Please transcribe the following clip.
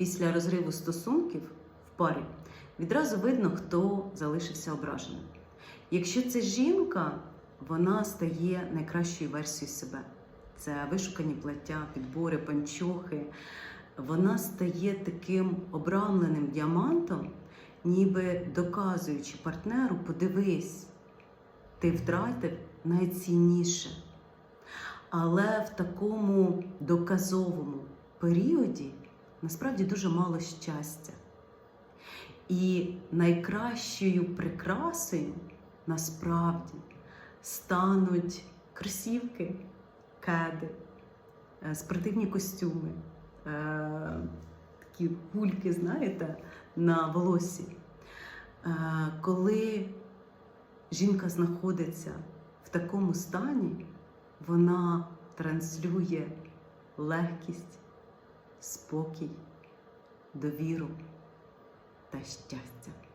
Після розриву стосунків в парі відразу видно, хто залишився ображеним. Якщо це жінка, вона стає найкращою версією себе. Це вишукані плаття, підбори, панчохи. Вона стає таким обрамленим діамантом, ніби доказуючи партнеру, подивись, ти втратив найцінніше. Але в такому доказовому періоді насправді дуже мало щастя. І найкращою прикрасою насправді стануть кросівки, кеди, е, спортивні костюми, е, такі гульки, знаєте, на волосі. Е, Коли жінка знаходиться в такому стані, вона транслює легкість, спокій, довіру та щастя.